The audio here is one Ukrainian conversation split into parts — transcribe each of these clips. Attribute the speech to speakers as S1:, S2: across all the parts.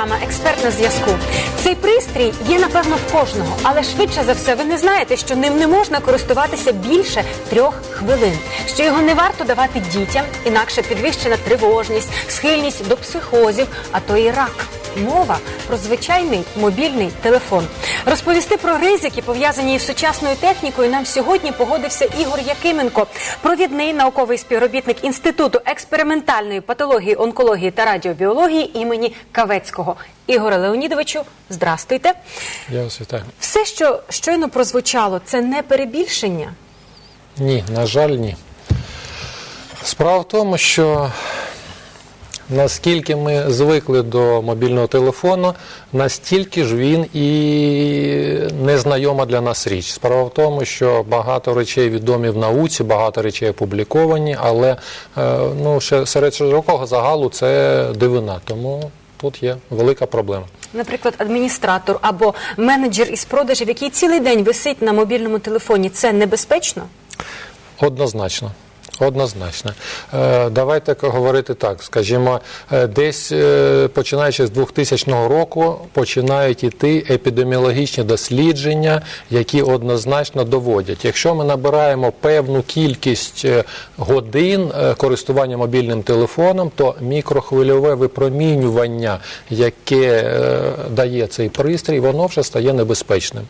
S1: програма Експерт на зв'язку. Цей пристрій є напевно в кожного, але швидше за все ви не знаєте, що ним не можна користуватися більше трьох хвилин. Що його не варто давати дітям, інакше підвищена тривожність, схильність до психозів, а то і рак. Мова про звичайний мобільний телефон. Розповісти про ризики, пов'язані із сучасною технікою, нам сьогодні погодився Ігор Якименко, провідний науковий співробітник Інституту експериментальної патології, онкології та радіобіології імені Кавецького. Ігоре Леонідовичу, здрастуйте.
S2: Я вас вітаю.
S1: Все, що щойно прозвучало, це не перебільшення.
S2: Ні, на жаль, ні. Справа в тому, що наскільки ми звикли до мобільного телефону, настільки ж він і незнайома для нас річ. Справа в тому, що багато речей відомі в науці, багато речей опубліковані, але е, ну, ще серед широкого загалу це дивина. Тому тут є велика проблема.
S1: Наприклад, адміністратор або менеджер із продажів, який цілий день висить на мобільному телефоні, це небезпечно?
S2: Однозначно. Однозначно. Е, Давайте говорити так. Скажімо, е, десь е, починаючи з 2000 року починають іти епідеміологічні дослідження, які однозначно доводять. Якщо ми набираємо певну кількість годин користування мобільним телефоном, то мікрохвильове випромінювання, яке дає цей пристрій, воно вже стає небезпечним.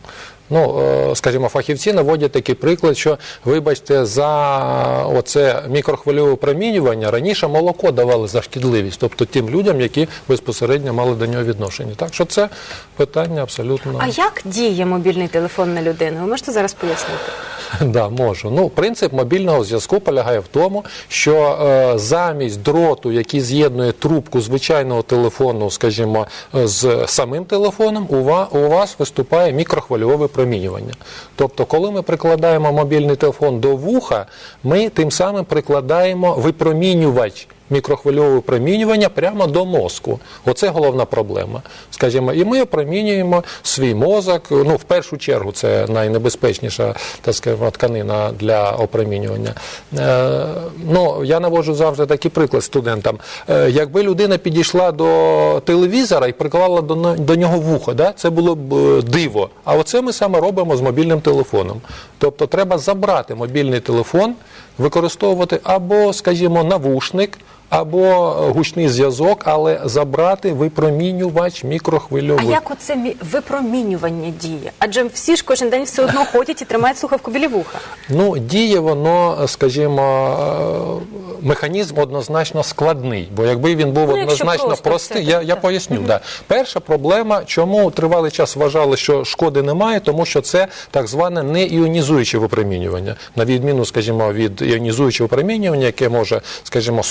S2: Ну, е, скажімо, фахівці наводять такий приклад, що, вибачте, за оце мікрохвильове промінювання раніше молоко давали за шкідливість, тобто тим людям, які безпосередньо мали до нього відношення. Так що це питання абсолютно.
S1: А як діє мобільний телефон на людину? Ви можете зараз пояснити?
S2: Да, можу. Ну, принцип мобільного зв'язку полягає в тому, що е, замість дроту, який з'єднує трубку звичайного телефону, скажімо, е, з самим телефоном, у, ва, у вас виступає мікрохвильове промінювання. Тобто, коли ми прикладаємо мобільний телефон до вуха, ми тим самим прикладаємо випромінювач мікрохвильове випромінювання прямо до мозку. Оце головна проблема. Скажімо, і ми опромінюємо свій мозок. Ну, в першу чергу, це найнебезпечніша так скажімо, тканина для опромінювання. Е, ну, я наводжу завжди такий приклад студентам. Е, якби людина підійшла до телевізора і приклала до, до нього вухо, да, це було б е, диво. А оце ми саме робимо з мобільним телефоном. Тобто треба забрати мобільний телефон, використовувати або, скажімо, навушник або гучний зв'язок, але забрати випромінювач
S1: А
S2: мікрохвильовий.
S1: як оце мі- випромінювання діє? Адже всі ж кожен день все одно ходять і тримають слухавку біля вуха.
S2: Ну, діє воно, скажімо, е, механізм однозначно складний, бо якби він був
S1: Ну,
S2: однозначно
S1: просто
S2: простий, я, я поясню. Да. Перша проблема, чому тривалий час вважали, що шкоди немає, тому що це так зване неіонізуюче випромінювання, на відміну, скажімо, від іонізуючого випромінювання, яке може, скажімо,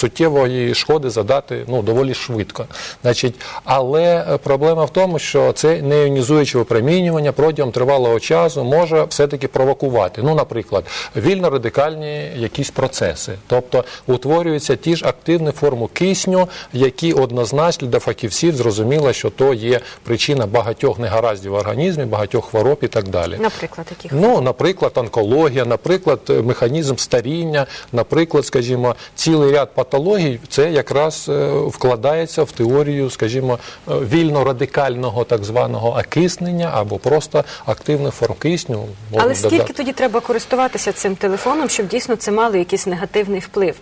S2: суттєвої шкоди задати ну, доволі швидко. Значить, але е, проблема в тому, що це неіонізуюче випромінювання протягом тривалого часу може все-таки провокувати. Ну, наприклад, вільно-радикальні якісь процеси, тобто утворюються ті ж активні форми кисню, які однозначно для фахівців зрозуміло, що то є причина багатьох негараздів в організмі, багатьох хвороб і так далі.
S1: Наприклад, яких
S2: Ну, наприклад, онкологія, наприклад, механізм старіння, наприклад, скажімо, цілий ряд патологій, це якраз е, вкладається в теорію, скажімо, е, вільно-радикального так званого акиснення або просто активних форм кисню.
S1: Але скільки
S2: додати.
S1: тоді треба користуватися цим телефоном, щоб дійсно це мало якийсь негативний вплив?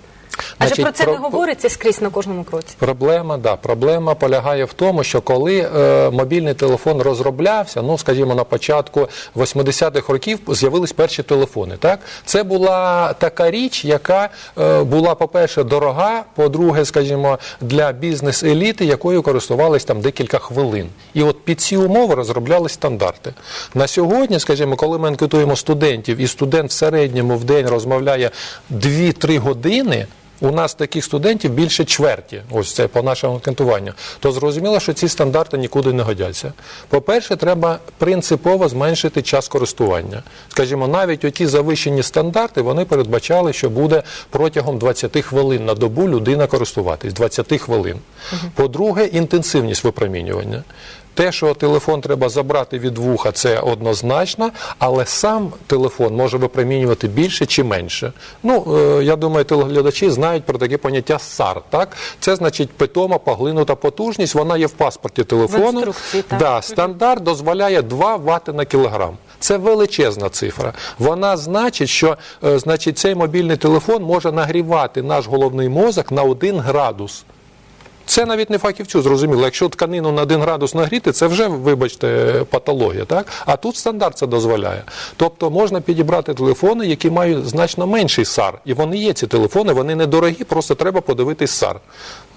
S1: Адже про це
S2: про-
S1: не говориться скрізь на кожному кроці.
S2: Проблема, да, проблема полягає в тому, що коли е, мобільний телефон розроблявся, ну скажімо, на початку 80-х років з'явились перші телефони. Так, це була така річ, яка е, була, по-перше, дорога, по-друге, скажімо, для бізнес-еліти, якою користувались там декілька хвилин. І от під ці умови розроблялись стандарти. На сьогодні, скажімо, коли ми анкетуємо студентів, і студент в середньому в день розмовляє 2-3 години. У нас таких студентів більше чверті, ось це по нашому анкетуванню, то зрозуміло, що ці стандарти нікуди не годяться. По-перше, треба принципово зменшити час користування. Скажімо, навіть оті завищені стандарти вони передбачали, що буде протягом 20 хвилин на добу людина користуватись 20 хвилин. По-друге, інтенсивність випромінювання. Те, що телефон треба забрати від вуха, це однозначно, але сам телефон може випромінювати більше чи менше. Ну, е, я думаю, телеглядачі знають про таке поняття САР. Так? Це значить питома поглинута потужність, вона є в паспорті телефону.
S1: інструкції, так.
S2: Да, стандарт дозволяє 2 Вт на кілограм. Це величезна цифра. Вона значить, що е, значить, цей мобільний телефон може нагрівати наш головний мозок на 1 градус. Це навіть не фахівцю зрозуміло. Якщо тканину на 1 градус нагріти, це вже, вибачте, патологія. Так? А тут стандарт це дозволяє. Тобто можна підібрати телефони, які мають значно менший САР. І вони є ці телефони, вони недорогі, просто треба подивитись САР.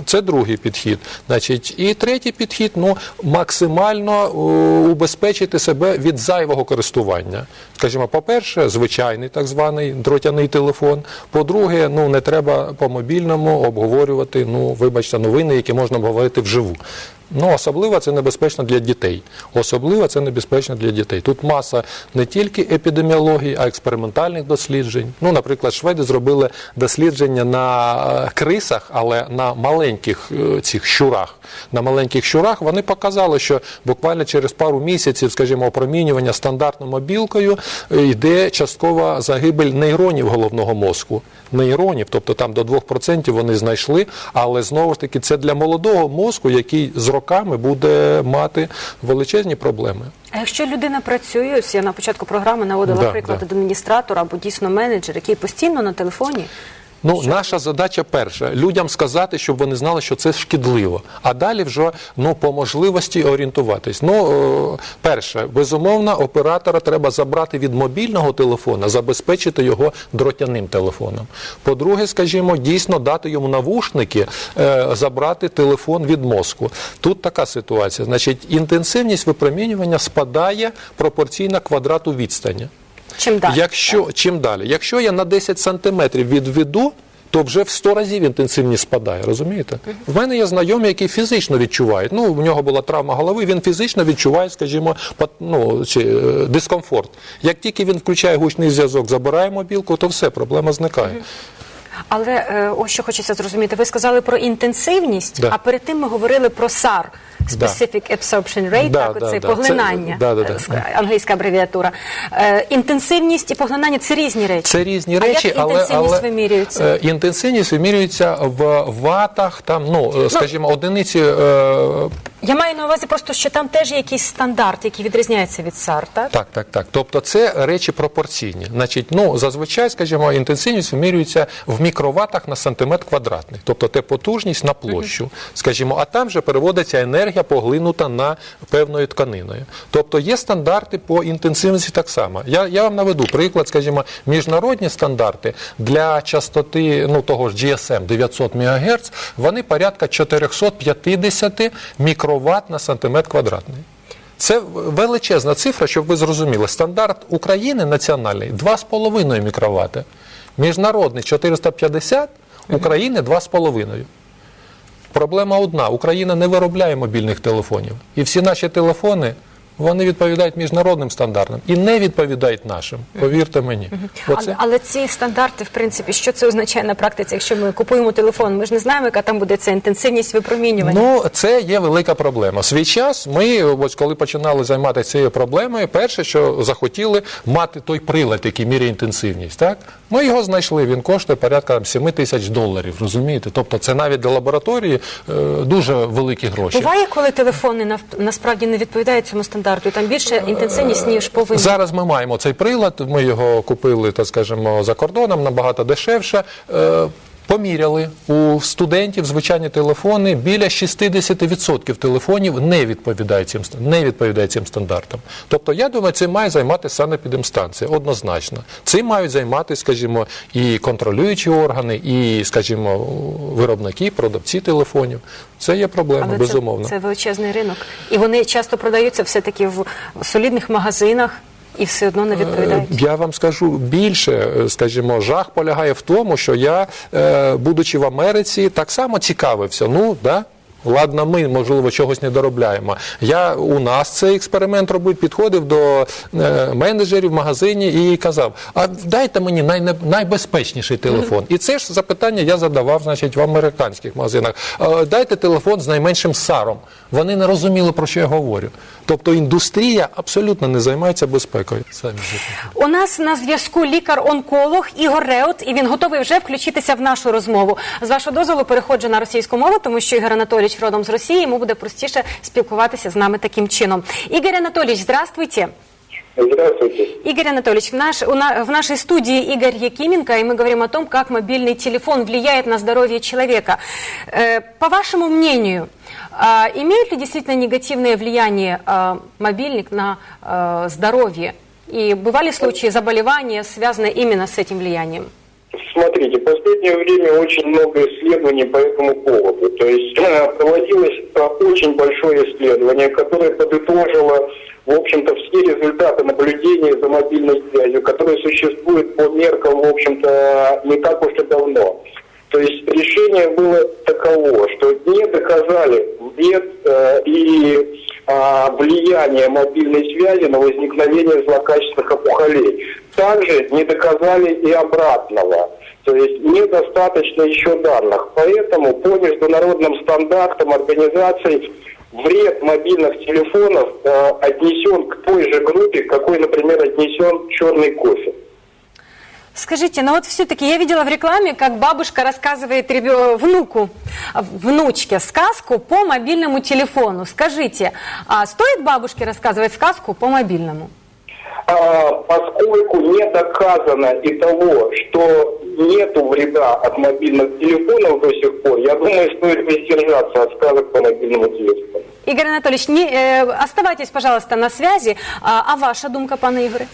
S2: Це другий підхід. Значить, і третій підхід ну, максимально убезпечити себе від зайвого користування. Скажімо, по-перше, звичайний так званий дротяний телефон. По-друге, ну не треба по мобільному обговорювати, ну, вибачте, новини, які можна обговорити вживу. Ну, особливо це небезпечно для дітей. Особливо це небезпечно для дітей. Тут маса не тільки епідеміології, а експериментальних досліджень. Ну, наприклад, шведи зробили дослідження на е, крисах, але на маленьких е, цих щурах. На маленьких щурах вони показали, що буквально через пару місяців, скажімо, опромінювання стандартною мобілкою е, йде часткова загибель нейронів головного мозку. Нейронів, тобто там до 2% вони знайшли, але знову ж таки це для молодого мозку, який з буде мати величезні проблеми.
S1: А якщо людина працює, ось я на початку програми наводила
S2: Да,
S1: приклад
S2: да.
S1: адміністратор або дійсно менеджер, який постійно на телефоні.
S2: Ну, наша задача перша людям сказати, щоб вони знали, що це шкідливо. А далі вже ну по можливості орієнтуватись. Ну, е, перше, безумовно, оператора треба забрати від мобільного телефона, забезпечити його дротяним телефоном. По-друге, скажімо, дійсно дати йому навушники, е, забрати телефон від мозку. Тут така ситуація. Значить, інтенсивність випромінювання спадає пропорційно квадрату відстані.
S1: Чим далі?
S2: Якщо чим далі? Якщо я на 10 сантиметрів відведу, то вже в 100 разів інтенсивність спадає, розумієте? В мене є знайомі, які фізично відчувають. Ну, в нього була травма голови, він фізично відчуває, скажімо, ну, чи, е, дискомфорт. Як тільки він включає гучний зв'язок, забирає мобілку, то все, проблема зникає.
S1: Але е, ось що хочеться зрозуміти. Ви сказали про інтенсивність,
S2: Да.
S1: а перед тим ми говорили про SAR. Specific Absorption Rate,
S2: Да,
S1: так,
S2: да,
S1: оце
S2: да.
S1: поглинання,
S2: Це- да, да, да.
S1: е, англійська абревіатура. Е, інтенсивність і поглинання це різні речі.
S2: Це різні
S1: а
S2: речі,
S1: як
S2: але,
S1: інтенсивність
S2: але
S1: вимірюється?
S2: е, інтенсивність вимірюється в ватах, там, ну, е, скажімо, одиниці е,
S1: Я маю на увазі просто, що там теж є якийсь стандарт, який відрізняється від SAR, так?
S2: Так, так, так. Тобто це речі пропорційні. Значить, ну зазвичай, скажімо, інтенсивність вимірюється в мікроватах на сантиметр квадратний, тобто це потужність на площу, скажімо, а там же переводиться енергія поглинута на певною тканиною. Тобто є стандарти по інтенсивності так само. Я, я вам наведу приклад, скажімо, міжнародні стандарти для частоти ну того ж GSM 900 МГц, вони порядка 450 мікроват на сантиметр квадратний. Це величезна цифра, щоб ви зрозуміли. Стандарт України національний 2,5 мікровати. Міжнародний 450, України 2,5. Проблема одна: Україна не виробляє мобільних телефонів. І всі наші телефони вони відповідають міжнародним стандартам і не відповідають нашим. Повірте мені.
S1: Але,
S2: Оце.
S1: але ці стандарти, в принципі, що це означає на практиці, якщо ми купуємо телефон, ми ж не знаємо, яка там буде ця інтенсивність випромінювання.
S2: Ну, це є велика проблема. Свій час ми, ось коли починали займатися цією проблемою, перше, що захотіли мати той прилад, який міряє інтенсивність. Так? Ми його знайшли, він коштує порядка там, 7 тисяч доларів, розумієте? Тобто це навіть для лабораторії е, дуже великі гроші.
S1: Буває, коли телефони насправді не відповідають цьому стандарту, і там більше інтенсивність, ніж повинні.
S2: Зараз ми маємо цей прилад, ми його купили, так скажемо, за кордоном, набагато дешевше. Поміряли у студентів звичайні телефони біля 60% телефонів не відповідають цим не відповідають цим стандартам. Тобто, я думаю, цим має займатися санепідемстанція, однозначно. Цим мають займатися, скажімо, і контролюючі органи, і, скажімо, виробники, продавці телефонів. Це є проблема,
S1: Але
S2: безумовно.
S1: це, це величезний ринок. І вони часто продаються все-таки в солідних магазинах і все одно не відповідають.
S2: Я вам скажу більше, е, скажімо, жах полягає в тому, що я, е, будучи в Америці, так само цікавився. Ну, да, Ладно, ми можливо чогось не доробляємо. Я у нас цей експеримент робив, підходив до е, менеджерів в магазині і казав: а дайте мені най, найбезпечніший телефон. І це ж запитання я задавав, значить, в американських магазинах. «Е, Дайте телефон з найменшим саром. Вони не розуміли, про що я говорю. Тобто індустрія абсолютно не займається безпекою. Самі.
S1: У нас на зв'язку лікар-онколог Ігор Реут, і він готовий вже включитися в нашу розмову. З вашого дозволу переходжу на російську мову, тому що Ігор Анатолійович родом з Росії, йому буде простіше спілкуватися з нами таким чином. Ігор Анатолійович, здравствуйте.
S3: Здравствуйте.
S1: Игорь Анатольевич, в, наш- у на- в нашей студии Игорь Якименко, и мы говорим о том, как мобильный телефон влияет на здоровье человека. Э, по вашему мнению, а, имеет ли действительно негативное влияние а, мобильник на а, здоровье? И бывали случаи заболевания, связанные именно с этим влиянием?
S3: Смотрите, в последнее время очень много исследований по этому поводу. То есть э, проводилось э, очень большое исследование, которое подытожило, в общем-то, все результаты наблюдения за мобильной связью, которые существуют по меркам, в общем-то, не так уж и давно. То есть решение было таково, что не доказали вред э, и а, влияние мобильной связи на возникновение злокачественных опухолей. Также не доказали и обратного. То есть недостаточно еще данных. Поэтому по международным стандартам организаций вред мобильных телефонов э, отнесен к той же группе, какой, например, отнесен черный кофе.
S1: Скажите, ну вот все-таки я видела в рекламе, как бабушка рассказывает ребё- внуку, внучке сказку по мобильному телефону. Скажите, а стоит бабушке рассказывать сказку по мобильному?
S3: А, поскольку не доказано и того, что нету вреда от мобильных телефонов до сих пор, я думаю, стоит воздержаться от сказок по мобильному телефону.
S1: Игорь Анатольевич, не, э, оставайтесь, пожалуйста, на связи. А, а ваша думка, пане Ігоре?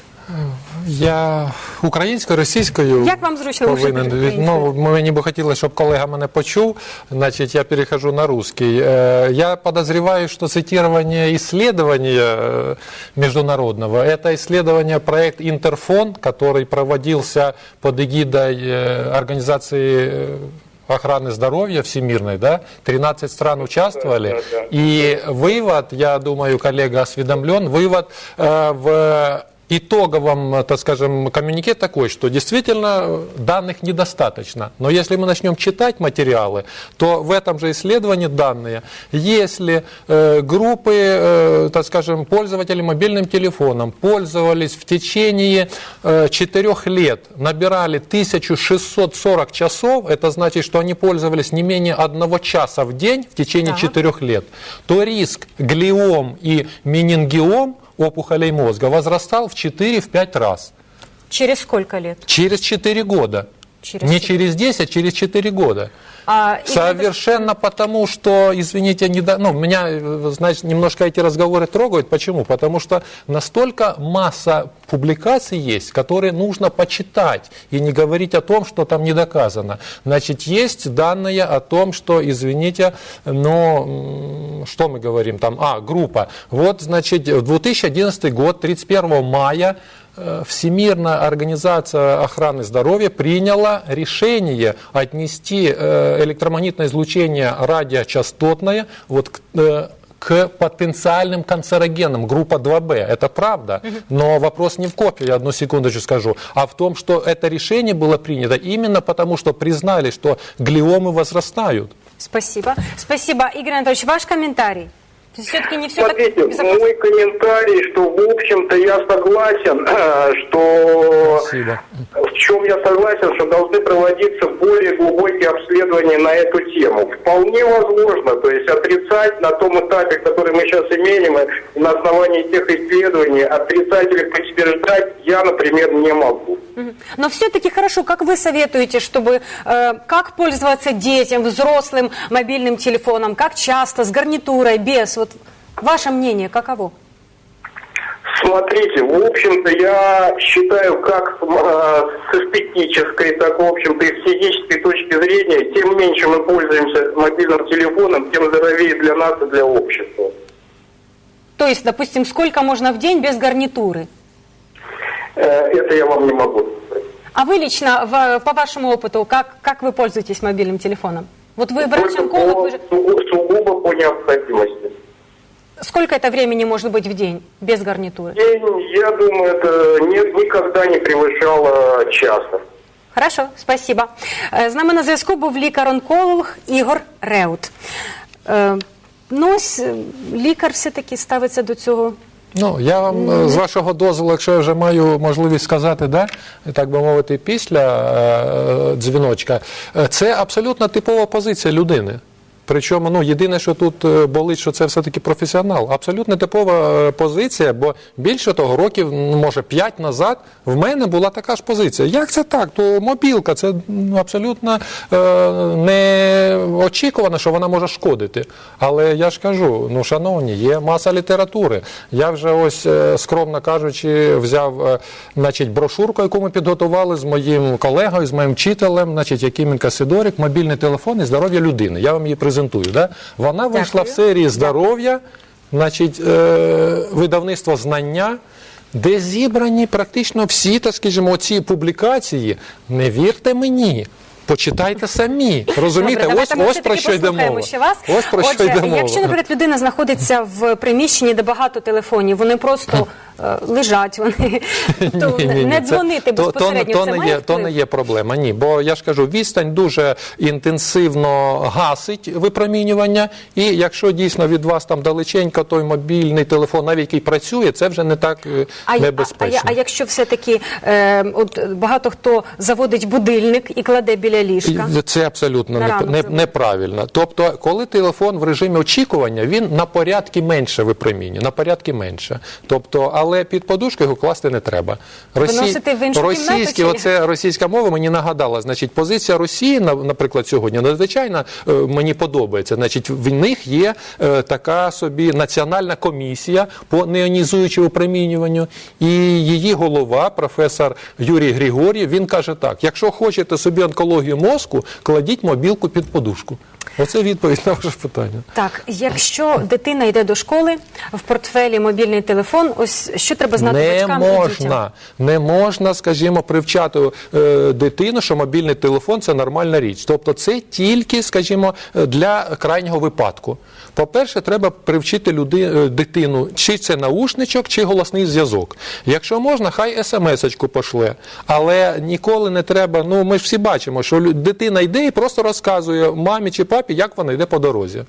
S2: Я українською, російською
S1: Як вам зручно
S2: повинен
S1: говорити
S2: від...
S1: українською?
S2: Ну, мені би хотілося, щоб колега мене почув. Значить, я перехожу на русский. Э, Я подозреваю, что цитирование исследования э, международного, это исследование проект Интерфон, который проводился под эгидой э, организации э, охраны здоровья всемирной, да, 13 стран участвовали,
S3: Да, да, да.
S2: и вывод, я думаю, коллега осведомлен, вывод э, в итоговом, так скажем, коммюнике такой, что действительно данных недостаточно. Но если мы начнем читать материалы, то в этом же исследовании данные, если э, группы, э, так скажем, пользователей мобильным телефоном пользовались в течение э, 4 лет, набирали 1640 часов, это значит, что они пользовались не менее одного часа в день в течение. 4 лет, то риск глиом и менингиом опухолей мозга возрастал в 4-5 раз.
S1: Через сколько лет?
S2: Через 4 года.
S1: Через
S2: не через 10, а через 4 года.
S1: А,
S2: Совершенно потому, что, извините, не до- ну, меня, э, значит, немножко эти разговоры трогают. Почему? Потому что настолько масса публикаций есть, которые нужно почитать и не говорить о том, что там не доказано. Значит, есть данные о том, что, извините, но что мы говорим там? А, группа. Вот, значит, в 2011 год, 31 мая, Всемирная организация охраны здоровья приняла решение отнести э, электромагнитное излучение радиочастотное вот к, э, к потенциальным канцерогенам, группа 2Б. Это правда, но вопрос не в копии, я одну секундочку скажу, а в том, что это решение было принято именно потому, что признали, что глиомы возрастают.
S1: Спасибо. Спасибо. Игорь Анатольевич, ваш комментарий? Все-таки не все
S3: Смотрите,
S1: так безопасно.
S3: мой комментарий, что, в общем-то, я согласен, что...
S2: Спасибо.
S3: В чем я согласен, что должны проводиться более глубокие обследования на эту тему. Вполне возможно, то есть отрицать на том этапе, который мы сейчас имеем, и на основании тех исследований, отрицать или подтверждать я, например, не могу.
S1: Но все-таки хорошо, как вы советуете, чтобы э, как пользоваться детям, взрослым мобильным телефоном, как часто, с гарнитурой, без? Вот ваше мнение каково?
S3: Смотрите, в общем-то, я считаю, как э, с эстетической, так, в общем-то, и с физической точки зрения, тем меньше мы пользуемся мобильным телефоном, тем здоровее для нас и для общества.
S1: То есть, допустим, сколько можно в день без гарнитуры?
S3: Э, это я вам не могу сказать.
S1: А вы лично, в- по вашему опыту, как, как вы пользуетесь мобильным телефоном? Вот вы
S3: Только
S1: врач-онколог,
S3: по-
S1: вы же...
S3: сугу- сугубо по необходимости.
S1: Сколько это времени может быть в день без гарнитуры?
S3: День, я думаю, это не- никогда не превышало часа.
S1: Хорошо, спасибо. Е, З нами на зв'язку був лікар-онколог Ігор Реут. Е, Ну, ось е, лікар все-таки ставиться до цього.
S2: Ну, я вам е, з вашого дозволу, якщо я вже маю можливість сказати, да, так би мовити, після е, дзвіночка, е, це абсолютно типова позиція людини. Причому ну, єдине, що тут е, болить, що це все-таки професіонал. Абсолютно типова е, позиція, бо більше того, років, ну, може, п'ять назад в мене була така ж позиція. Як це так? То мобілка, це ну, абсолютно е, не очікувано, що вона може шкодити. Але я ж кажу, ну, шановні, є маса літератури. Я вже ось, е, скромно кажучи, взяв значить, брошурку, яку ми підготували з моїм колегою, з моїм вчителем, значить, Якименка Сидорик, мобільний телефон і здоров'я людини. Я вам її презентую. Да? Вона вийшла в серії здоров'я, значить, е, видавництво знання. Де зібрані практично всі, так скажімо, ці публікації. Не вірте мені, почитайте самі. Розумієте,
S1: Добре,
S2: ось, ось про що йде мова.
S1: ще вас.
S2: Ось про
S1: Отже,
S2: що йде мова.
S1: Якщо, наприклад, людина знаходиться в приміщенні, де багато телефонів, вони просто лежать, вони то не дзвонити безпосередньо. Це
S2: не
S1: має
S2: є, то не є проблема. Ні, бо я ж кажу, відстань дуже інтенсивно гасить випромінювання, і якщо дійсно від вас там далеченько той мобільний телефон, навіть який працює, це вже не так е, небезпечно.
S1: а якщо все-таки е, от багато хто заводить будильник і кладе біля ліжка?
S2: Це абсолютно не, не, неправильно. Тобто, коли телефон в режимі очікування, він на порядки менше випромінює, на порядки менше. Тобто, але під подушку його класти не треба.
S1: Виносити в іншу
S2: російські,
S1: чи-
S2: оце російська мова мені нагадала. Значить, позиція Росії, на- наприклад, сьогодні надзвичайно е, мені подобається. Значить, в них є е, така собі національна комісія по неонізуючому випромінюванню, і її голова, професор Юрій Григорів, він каже так: якщо хочете собі онкологію мозку, кладіть мобілку під подушку. Оце відповідь на ваше питання.
S1: Так, якщо дитина йде до школи, в портфелі мобільний телефон, ось що треба знати
S2: не
S1: батькам і дітям?
S2: можна, не можна, скажімо, привчати е, дитину, що мобільний телефон це нормальна річ. Тобто це тільки, скажімо, для крайнього випадку. По-перше, треба привчити люди, е, дитину, чи це наушничок, чи голосний зв'язок. Якщо можна, хай смс-очку пошле. Але ніколи не треба. Ну ми ж всі бачимо, що дитина йде і просто розказує мамі чи папі, як вона йде по дорозі.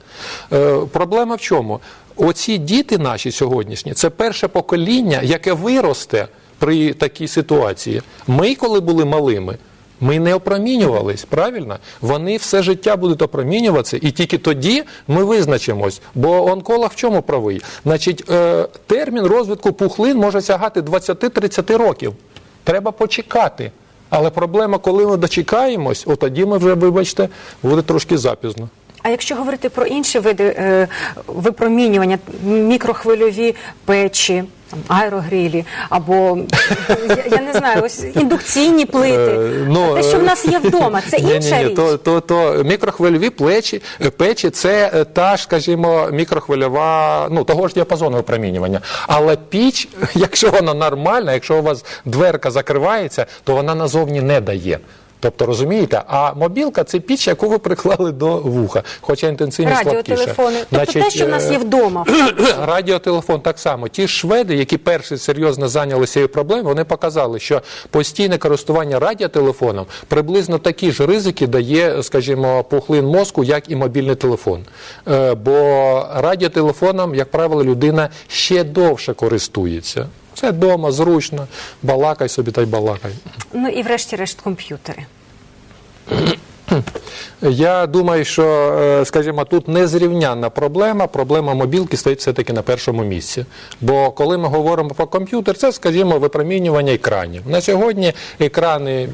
S2: Е, проблема в чому? Оці діти наші сьогоднішні це перше покоління, яке виросте при такій ситуації. Ми, коли були малими, ми не опромінювались, правильно? Вони все життя будуть опромінюватися, і тільки тоді ми визначимось. Бо онколог в чому правий? Значить, е, термін розвитку пухлин може сягати 20-30 років. Треба почекати. Але проблема, коли ми дочекаємось, от тоді ми вже, вибачте, буде трошки запізно.
S1: А якщо говорити про інші види е, випромінювання, мікрохвильові печі, там, аерогрилі, або я, я не знаю, ось індукційні плити,
S2: Е, ну,
S1: те, що в
S2: е,
S1: нас є вдома, це
S2: Ні,
S1: інша
S2: ні, ні,
S1: річ.
S2: то, то, то мікрохвильові плечі, е, печі це е, та ж, скажімо, мікрохвильова, ну того ж діапазону випромінювання. Але піч, якщо вона нормальна, якщо у вас дверка закривається, то вона назовні не дає. Тобто розумієте, а мобілка це піч, яку ви приклали до вуха, хоча інтенсивність слабкіша.
S1: Радіотелефони. Тобто те, що в нас
S2: е,
S1: є вдома.
S2: Радіотелефон так само. Ті шведи, які перші серйозно зайнялися цією проблемою, вони показали, що постійне користування радіотелефоном приблизно такі ж ризики дає, скажімо, пухлин мозку, як і мобільний телефон. Е, Бо радіотелефоном, як правило, людина ще довше користується. Це вдома, зручно, балакай собі та й балакай.
S1: Ну і врешті-решт комп'ютери.
S2: Я думаю, що, е, скажімо, тут незрівнянна проблема. Проблема мобілки стоїть все-таки на першому місці. Бо коли ми говоримо про комп'ютер, це, скажімо, випромінювання екранів. На сьогодні екрани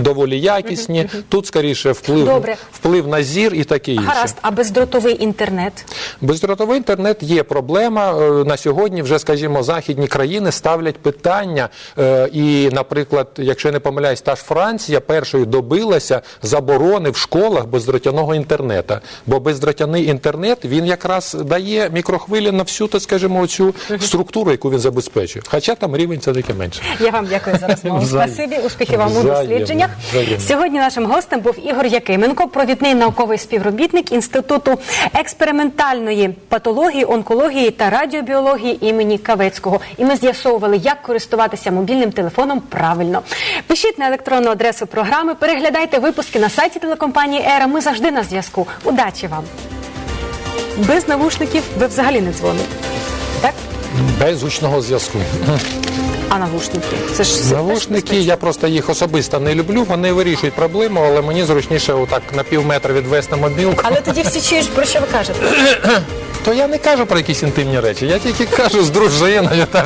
S2: доволі якісні. Тут скоріше вплив,
S1: Добре.
S2: вплив на зір і таке інше.
S1: Гаразд, а бездротовий інтернет?
S2: Бездротовий інтернет є проблема. Е, На сьогодні вже, скажімо, західні країни ставлять питання. е, І, наприклад, якщо я не помиляюсь, та ж Франція першою добилася заборони в школах школах бездротяного інтернету. Бо бездротяний інтернет він якраз дає мікрохвилі на всю, так скажімо, цю структуру, яку він забезпечує. Хоча там рівень це таки менше.
S1: Я вам дякую за розмову. Спасибі, успіхів вам у дослідженнях.
S2: взаємно.
S1: Сьогодні нашим гостем був Ігор Якименко, провідний науковий співробітник Інституту експериментальної патології, онкології та радіобіології імені Кавецького. І ми з'ясовували, як користуватися мобільним телефоном правильно. Пишіть на електронну адресу програми, переглядайте випуски на сайті телекомпанії Ера. Ми завжди на зв'язку. Удачі вам! Без навушників ви взагалі не дзвоните. Так?
S2: Без гучного зв'язку.
S1: А навушники? Це ж
S2: Навушники, я просто їх особисто не люблю. Вони вирішують проблему, але мені зручніше отак на пів метра відвести мобілку.
S1: Але тоді всі чують, про що ви кажете.
S2: То я не кажу про якісь інтимні речі, я тільки кажу з дружиною. Там.